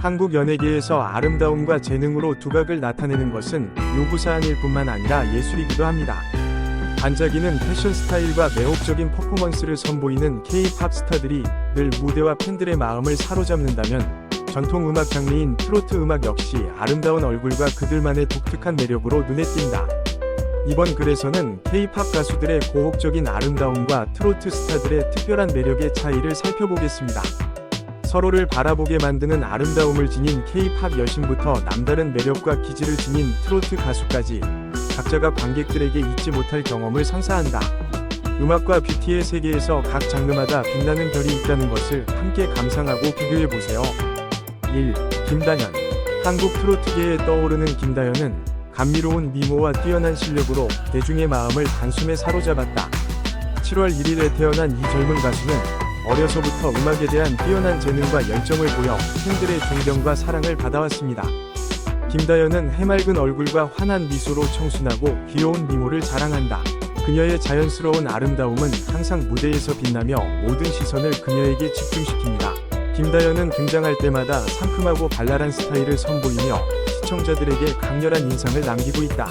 한국 연예계에서 아름다움과 재능으로 두각을 나타내는 것은 요구사항일 뿐만 아니라 예술이기도 합니다. 반짝이는 패션 스타일과 매혹적인 퍼포먼스를 선보이는 K-팝 스타들이 늘 무대와 팬들의 마음을 사로잡는다면 전통 음악 장르인 트로트 음악 역시 아름다운 얼굴과 그들만의 독특한 매력으로 눈에 띈다. 이번 글에서는 K-팝 가수들의 고혹적인 아름다움과 트로트 스타들의 특별한 매력의 차이를 살펴보겠습니다. 서로를 바라보게 만드는 아름다움을 지닌 K-팝 여신부터 남다른 매력과 기질을 지닌 트로트 가수까지 각자가 관객들에게 잊지 못할 경험을 선사한다. 음악과 뷰티의 세계에서 각 장르마다 빛나는 별이 있다는 것을 함께 감상하고 비교해 보세요. 1. 김다현. 한국 트로트계에 떠오르는 김다현은 감미로운 미모와 뛰어난 실력으로 대중의 마음을 단숨에 사로잡았다. 7월 1일에 태어난 이 젊은 가수는 어려서부터 음악에 대한 뛰어난 재능과 열정을 보여 팬들의 존경과 사랑을 받아왔습니다. 김다현은 해맑은 얼굴과 환한 미소로 청순하고 귀여운 미모를 자랑한다. 그녀의 자연스러운 아름다움은 항상 무대에서 빛나며 모든 시선을 그녀에게 집중시킵니다. 김다현은 등장할 때마다 상큼하고 발랄한 스타일을 선보이며 시청자들에게 강렬한 인상을 남기고 있다.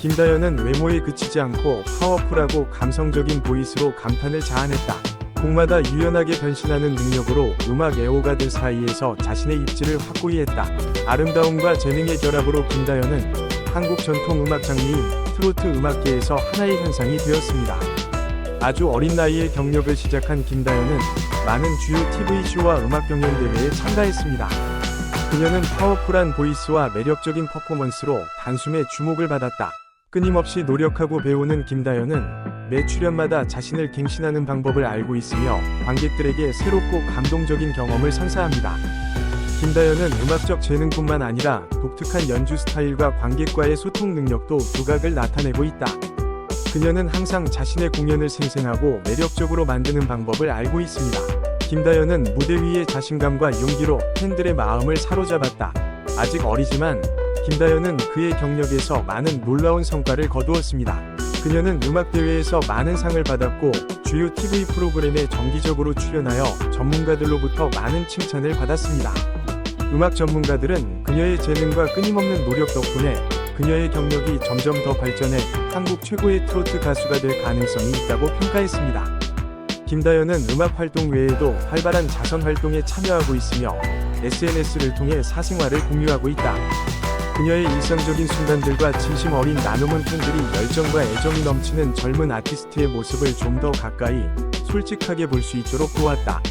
김다현은 외모에 그치지 않고 파워풀하고 감성적인 보이스로 감탄을 자아냈다. 곡마다 유연하게 변신하는 능력으로 음악 애호가들 사이에서 자신의 입지를 확고히 했다. 아름다움과 재능의 결합으로 김다현은 한국 전통 음악 장르인 트로트 음악계에서 하나의 현상이 되었습니다. 아주 어린 나이에 경력을 시작한 김다현은 많은 주요 TV쇼와 음악 경연 대회에 참가했습니다. 그녀는 파워풀한 보이스와 매력적인 퍼포먼스로 단숨에 주목을 받았다. 끊임없이 노력하고 배우는 김다현은 매 출연마다 자신을 갱신하는 방법을 알고 있으며 관객들에게 새롭고 감동적인 경험을 선사합니다. 김다현은 음악적 재능뿐만 아니라 독특한 연주 스타일과 관객과의 소통 능력도 두각을 나타내고 있다. 그녀는 항상 자신의 공연을 생생하고 매력적으로 만드는 방법을 알고 있습니다. 김다현은 무대 위의 자신감과 용기로 팬들의 마음을 사로잡았다. 아직 어리지만 김다현은 그의 경력에서 많은 놀라운 성과를 거두었습니다. 그녀는 음악대회에서 많은 상을 받았고 주요 TV 프로그램에 정기적으로 출연하여 전문가들로부터 많은 칭찬을 받았습니다. 음악 전문가들은 그녀의 재능과 끊임없는 노력 덕분에 그녀의 경력이 점점 더 발전해 한국 최고의 트로트 가수가 될 가능성이 있다고 평가했습니다. 김다현은 음악 활동 외에도 활발한 자선 활동에 참여하고 있으며 SNS를 통해 사생활을 공유하고 있다. 그녀의 일상적인 순간들과 진심 어린 나눔은 팬들이 열정과 애정이 넘치는 젊은 아티스트의 모습을 좀 더 가까이 솔직하게 볼 수 있도록 도왔다.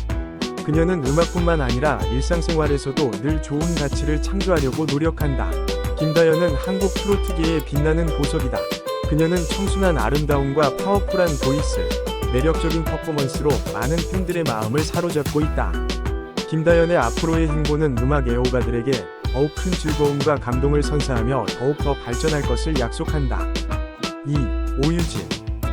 그녀는 음악뿐만 아니라 일상생활에서도 늘 좋은 가치를 창조하려고 노력한다. 김다현은 한국 트로트계의 빛나는 보석이다. 그녀는 청순한 아름다움과 파워풀한 보이스, 매력적인 퍼포먼스로 많은 팬들의 마음을 사로잡고 있다. 김다현의 앞으로의 행보는 음악 애호가들에게 더욱 큰 즐거움과 감동을 선사하며 더욱 더 발전할 것을 약속한다. 2. 오유진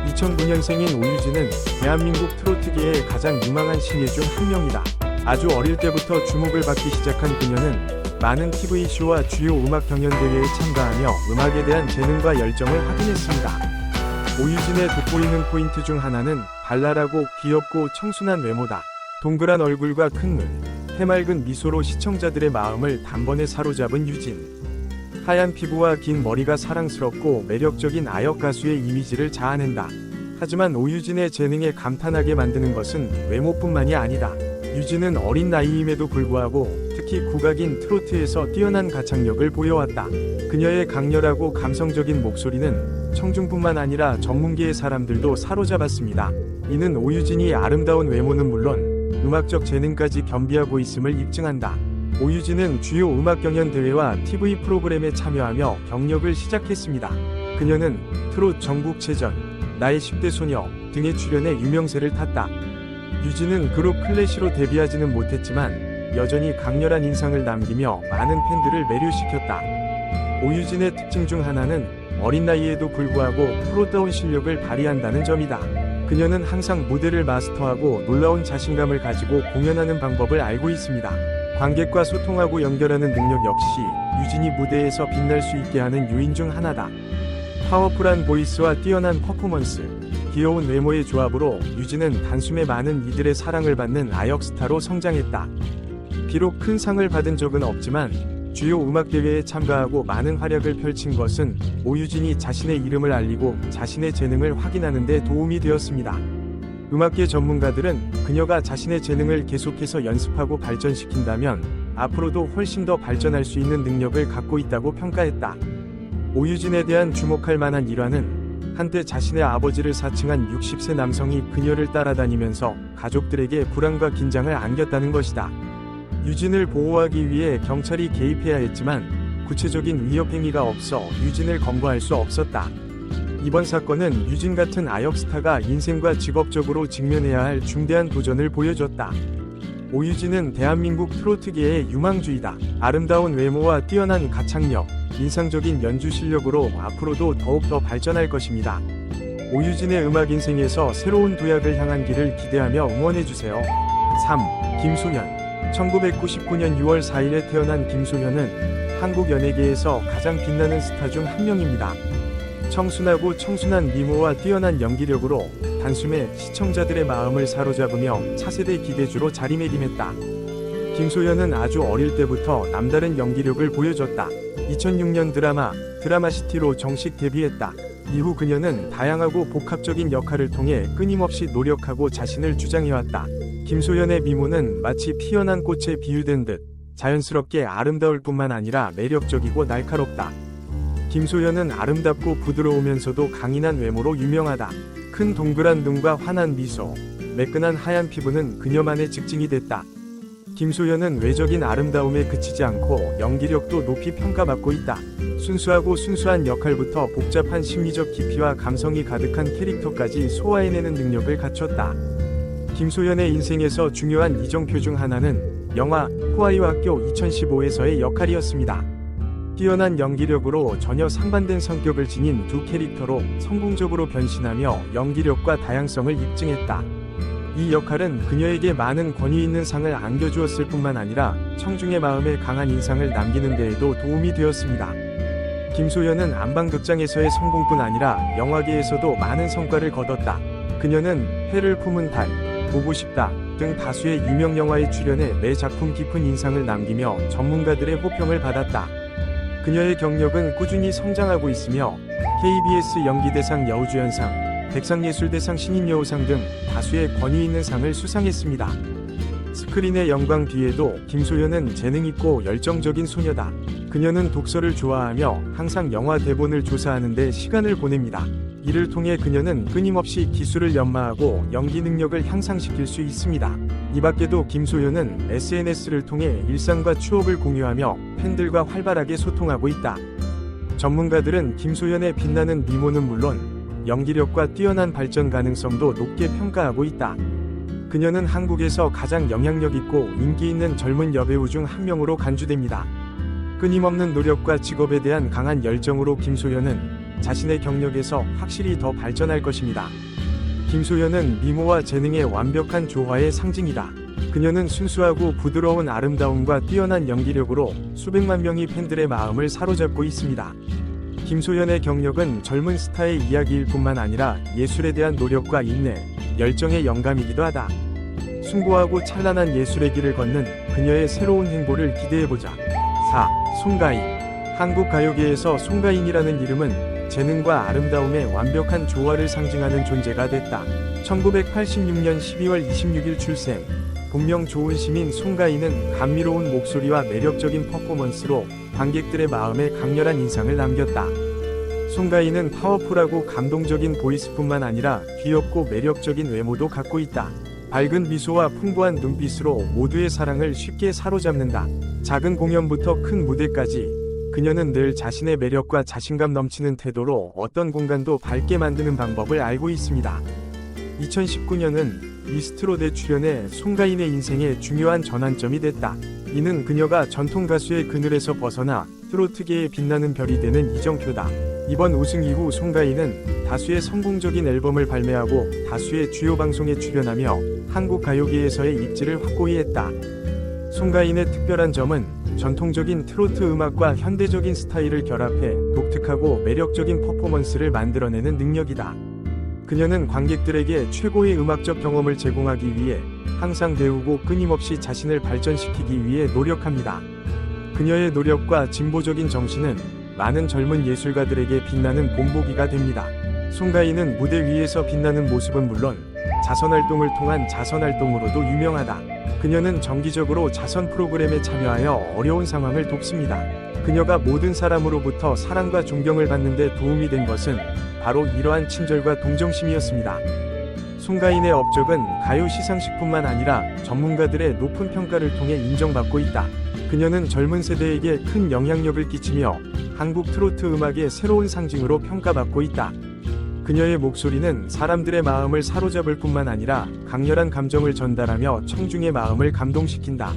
2009년생인 오유진은 대한민국 트로트계의 가장 유망한 신예 중 한 명이다. 아주 어릴 때부터 주목을 받기 시작한 그녀는 많은 TV쇼와 주요 음악 경연 대회에 참가하며 음악에 대한 재능과 열정을 확인했습니다. 오유진의 돋보이는 포인트 중 하나는 발랄하고 귀엽고 청순한 외모다. 동그란 얼굴과 큰 눈, 해맑은 미소로 시청자들의 마음을 단번에 사로잡은 유진. 하얀 피부와 긴 머리가 사랑스럽고 매력적인 아역 가수의 이미지를 자아낸다. 하지만 오유진의 재능에 감탄하게 만드는 것은 외모뿐만이 아니다. 유진은 어린 나이임에도 불구하고 특히 국악인 트로트에서 뛰어난 가창력을 보여왔다. 그녀의 강렬하고 감성적인 목소리는 청중뿐만 아니라 전문계의 사람들도 사로잡았습니다. 이는 오유진이 아름다운 외모는 물론 음악적 재능까지 겸비하고 있음을 입증한다. 오유진은 주요 음악 경연 대회와 TV 프로그램에 참여하며 경력을 시작했습니다. 그녀는 트롯 전국체전, 나의 10대 소녀 등에 출연해 유명세를 탔다. 유진은 그룹 클래시로 데뷔하지는 못했지만 여전히 강렬한 인상을 남기며 많은 팬들을 매료시켰다. 오유진의 특징 중 하나는 어린 나이에도 불구하고 프로다운 실력을 발휘한다는 점이다. 그녀는 항상 무대를 마스터하고 놀라운 자신감을 가지고 공연하는 방법을 알고 있습니다. 관객과 소통하고 연결하는 능력 역시 유진이 무대에서 빛날 수 있게 하는 요인 중 하나다. 파워풀한 보이스와 뛰어난 퍼포먼스, 귀여운 외모의 조합으로 유진은 단숨에 많은 이들의 사랑을 받는 아역 스타로 성장했다. 비록 큰 상을 받은 적은 없지만 주요 음악대회에 참가하고 많은 활약을 펼친 것은 오유진이 자신의 이름을 알리고 자신의 재능을 확인하는 데 도움이 되었습니다. 음악계 전문가들은 그녀가 자신의 재능을 계속해서 연습하고 발전시킨다면 앞으로도 훨씬 더 발전할 수 있는 능력을 갖고 있다고 평가했다. 오유진에 대한 주목할 만한 일화는 한때 자신의 아버지를 사칭한 60세 남성이 그녀를 따라다니면서 가족들에게 불안과 긴장을 안겼다는 것이다. 유진을 보호하기 위해 경찰이 개입해야 했지만 구체적인 위협 행위가 없어 유진을 검거할 수 없었다. 이번 사건은 유진 같은 아역 스타가 인생과 직업적으로 직면해야 할 중대한 도전을 보여줬다. 오유진은 대한민국 트로트계의 유망주이다. 아름다운 외모와 뛰어난 가창력, 인상적인 연주 실력으로 앞으로도 더욱더 발전할 것입니다. 오유진의 음악 인생에서 새로운 도약을 향한 길을 기대하며 응원해주세요. 3. 김소현 1999년 6월 4일에 태어난 김소현은 한국 연예계에서 가장 빛나는 스타 중 한 명입니다. 청순하고 청순한 미모와 뛰어난 연기력으로 단숨에 시청자들의 마음을 사로잡으며 차세대 기대주로 자리매김했다. 김소연은 아주 어릴 때부터 남다른 연기력을 보여줬다. 2006년 드라마 드라마시티로 정식 데뷔했다. 이후 그녀는 다양하고 복합적인 역할을 통해 끊임없이 노력하고 자신을 주장해왔다. 김소연의 미모는 마치 피어난 꽃에 비유된 듯 자연스럽게 아름다울 뿐만 아니라 매력적이고 날카롭다. 김소연은 아름답고 부드러우면서도 강인한 외모로 유명하다. 큰 동그란 눈과 환한 미소, 매끈한 하얀 피부는 그녀만의 직징이 됐다. 김소연은 외적인 아름다움에 그치지 않고 연기력도 높이 평가받고 있다. 순수하고 순수한 역할부터 복잡한 심리적 깊이와 감성이 가득한 캐릭터까지 소화해내는 능력을 갖췄다. 김소연의 인생에서 중요한 이정표 중 하나는 영화 후아이와 학교 2015에서의 역할이었습니다. 뛰어난 연기력으로 전혀 상반된 성격을 지닌 두 캐릭터로 성공적으로 변신하며 연기력과 다양성을 입증했다. 이 역할은 그녀에게 많은 권위 있는 상을 안겨주었을 뿐만 아니라 청중의 마음에 강한 인상을 남기는 데에도 도움이 되었습니다. 김소연은 안방극장에서의 성공뿐 아니라 영화계에서도 많은 성과를 거뒀다. 그녀는 해를 품은 달, 보고 싶다 등 다수의 유명 영화에 출연해 매 작품 깊은 인상을 남기며 전문가들의 호평을 받았다. 그녀의 경력은 꾸준히 성장하고 있으며 KBS 연기대상 여우주연상, 백상예술대상 신인여우상 등 다수의 권위 있는 상을 수상했습니다. 스크린의 영광 뒤에도 김소연은 재능있고 열정적인 소녀다. 그녀는 독서를 좋아하며 항상 영화 대본을 조사하는데 시간을 보냅니다. 이를 통해 그녀는 끊임없이 기술을 연마하고 연기 능력을 향상시킬 수 있습니다. 이 밖에도 김소연은 SNS를 통해 일상과 추억을 공유하며 팬들과 활발하게 소통하고 있다. 전문가들은 김소연의 빛나는 미모는 물론 연기력과 뛰어난 발전 가능성도 높게 평가하고 있다. 그녀는 한국에서 가장 영향력 있고 인기 있는 젊은 여배우 중 한 명으로 간주됩니다. 끊임없는 노력과 직업에 대한 강한 열정으로 김소연은 자신의 경력에서 확실히 더 발전할 것입니다. 김소연은 미모와 재능의 완벽한 조화의 상징이다. 그녀는 순수하고 부드러운 아름다움과 뛰어난 연기력으로 수백만 명의 팬들의 마음을 사로잡고 있습니다. 김소연의 경력은 젊은 스타의 이야기일 뿐만 아니라 예술에 대한 노력과 인내, 열정의 영감이기도 하다. 숭고하고 찬란한 예술의 길을 걷는 그녀의 새로운 행보를 기대해보자. 4. 송가인 한국 가요계에서 송가인이라는 이름은 재능과 아름다움의 완벽한 조화를 상징하는 존재가 됐다. 1986년 12월 26일 출생. 본명 좋은 시민 송가인은 감미로운 목소리와 매력적인 퍼포먼스로 관객들의 마음에 강렬한 인상을 남겼다. 송가인은 파워풀하고 감동적인 보이스뿐만 아니라 귀엽고 매력적인 외모도 갖고 있다. 밝은 미소와 풍부한 눈빛으로 모두의 사랑을 쉽게 사로잡는다. 작은 공연부터 큰 무대까지 그녀는 늘 자신의 매력과 자신감 넘치는 태도로 어떤 공간도 밝게 만드는 방법을 알고 있습니다. 2019년은 미스트롯에 출연해 송가인의 인생에 중요한 전환점이 됐다. 이는 그녀가 전통 가수의 그늘에서 벗어나 트로트계에 빛나는 별이 되는 이정표다. 이번 우승 이후 송가인은 다수의 성공적인 앨범을 발매하고 다수의 주요 방송에 출연하며 한국 가요계에서의 입지를 확고히 했다. 송가인의 특별한 점은 전통적인 트로트 음악과 현대적인 스타일을 결합해 독특하고 매력적인 퍼포먼스를 만들어내는 능력이다. 그녀는 관객들에게 최고의 음악적 경험을 제공하기 위해 항상 배우고 끊임없이 자신을 발전시키기 위해 노력합니다. 그녀의 노력과 진보적인 정신은 많은 젊은 예술가들에게 빛나는 본보기가 됩니다. 송가인은 무대 위에서 빛나는 모습은 물론 자선활동을 통한 자선활동으로도 유명하다. 그녀는 정기적으로 자선 프로그램에 참여하여 어려운 상황을 돕습니다. 그녀가 모든 사람으로부터 사랑과 존경을 받는데 도움이 된 것은 바로 이러한 친절과 동정심이었습니다. 송가인의 업적은 가요 시상식뿐만 아니라 전문가들의 높은 평가를 통해 인정받고 있다. 그녀는 젊은 세대에게 큰 영향력을 끼치며 한국 트로트 음악의 새로운 상징으로 평가받고 있다. 그녀의 목소리는 사람들의 마음을 사로잡을 뿐만 아니라 강렬한 감정을 전달하며 청중의 마음을 감동시킨다.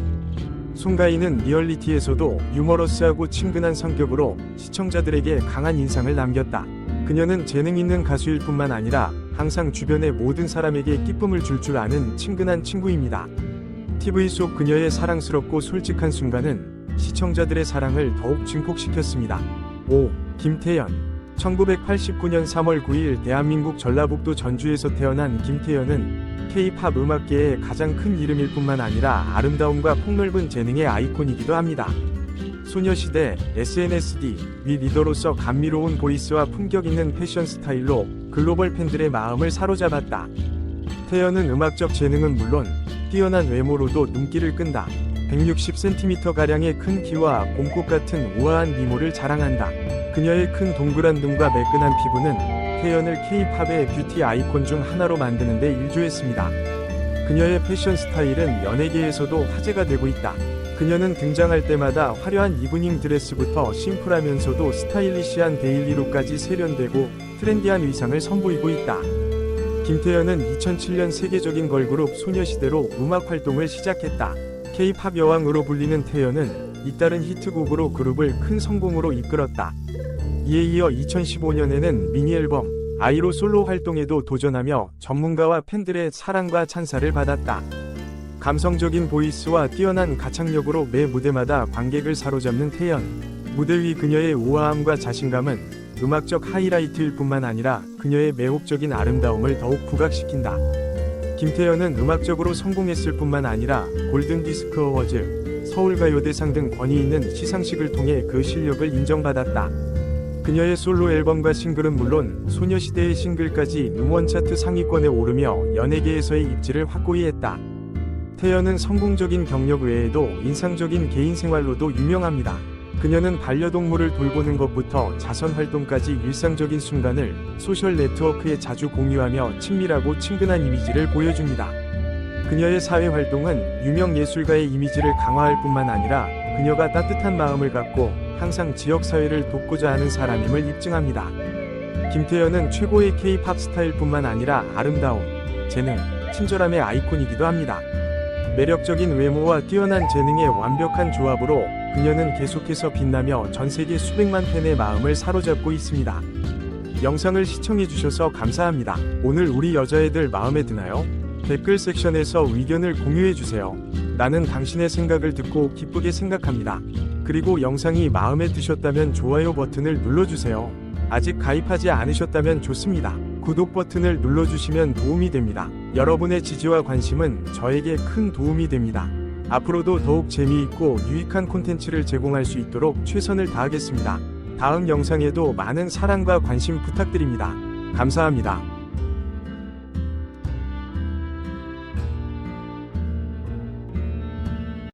송가인은 리얼리티에서도 유머러스하고 친근한 성격으로 시청자들에게 강한 인상을 남겼다. 그녀는 재능 있는 가수일 뿐만 아니라 항상 주변의 모든 사람에게 기쁨을 줄줄 아는 친근한 친구입니다. TV 속 그녀의 사랑스럽고 솔직한 순간은 시청자들의 사랑을 더욱 증폭시켰습니다. 5. 김태연 1989년 3월 9일 대한민국 전라북도 전주에서 태어난 김태연은 K-팝 음악계의 가장 큰 이름일 뿐만 아니라 아름다움과 폭넓은 재능의 아이콘이기도 합니다. 소녀시대, SNSD 위 리더로서 감미로운 보이스와 품격 있는 패션 스타일로 글로벌 팬들의 마음을 사로잡았다. 태연은 음악적 재능은 물론 뛰어난 외모로도 눈길을 끈다. 160cm가량의 큰 키와 봄꽃 같은 우아한 미모를 자랑한다. 그녀의 큰 동그란 눈과 매끈한 피부는 태연을 K-팝의 뷰티 아이콘 중 하나로 만드는 데 일조했습니다. 그녀의 패션 스타일은 연예계에서도 화제가 되고 있다. 그녀는 등장할 때마다 화려한 이브닝 드레스부터 심플하면서도 스타일리시한 데일리룩까지 세련되고 트렌디한 의상을 선보이고 있다. 김태연은 2007년 세계적인 걸그룹 소녀시대로 음악 활동을 시작했다. K-팝 여왕으로 불리는 태연은 잇따른 히트곡으로 그룹을 큰 성공으로 이끌었다. 이에 이어 2015년에는 미니 앨범 아이로 솔로 활동에도 도전하며 전문가와 팬들의 사랑과 찬사를 받았다. 감성적인 보이스와 뛰어난 가창력으로 매 무대마다 관객을 사로잡는 태연. 무대 위 그녀의 우아함과 자신감은 음악적 하이라이트일 뿐만 아니라 그녀의 매혹적인 아름다움을 더욱 부각시킨다. 김태연은 음악적으로 성공했을 뿐만 아니라 골든 디스크 어워즈, 서울가요대상 등 권위 있는 시상식을 통해 그 실력을 인정받았다. 그녀의 솔로 앨범과 싱글은 물론 소녀시대의 싱글까지 음원 차트 상위권에 오르며 연예계에서의 입지를 확고히 했다. 태연은 성공적인 경력 외에도 인상적인 개인 생활로도 유명합니다. 그녀는 반려동물을 돌보는 것부터 자선 활동까지 일상적인 순간을 소셜 네트워크에 자주 공유하며 친밀하고 친근한 이미지를 보여줍니다. 그녀의 사회 활동은 유명 예술가의 이미지를 강화할 뿐만 아니라 그녀가 따뜻한 마음을 갖고 항상 지역 사회를 돕고자 하는 사람임을 입증합니다. 김태연은 최고의 K-팝 스타일뿐만 아니라 아름다움, 재능, 친절함의 아이콘이기도 합니다. 매력적인 외모와 뛰어난 재능의 완벽한 조합으로 그녀는 계속해서 빛나며 전 세계 수백만 팬의 마음을 사로잡고 있습니다. 영상을 시청해주셔서 감사합니다. 오늘 우리 여자애들 마음에 드나요? 댓글 섹션에서 의견을 공유해주세요. 나는 당신의 생각을 듣고 기쁘게 생각합니다. 그리고 영상이 마음에 드셨다면 좋아요 버튼을 눌러주세요. 아직 가입하지 않으셨다면 좋습니다. 구독 버튼을 눌러주시면 도움이 됩니다. 여러분의 지지와 관심은 저에게 큰 도움이 됩니다. 앞으로도 더욱 재미있고 유익한 콘텐츠를 제공할 수 있도록 최선을 다하겠습니다. 다음 영상에도 많은 사랑과 관심 부탁드립니다. 감사합니다.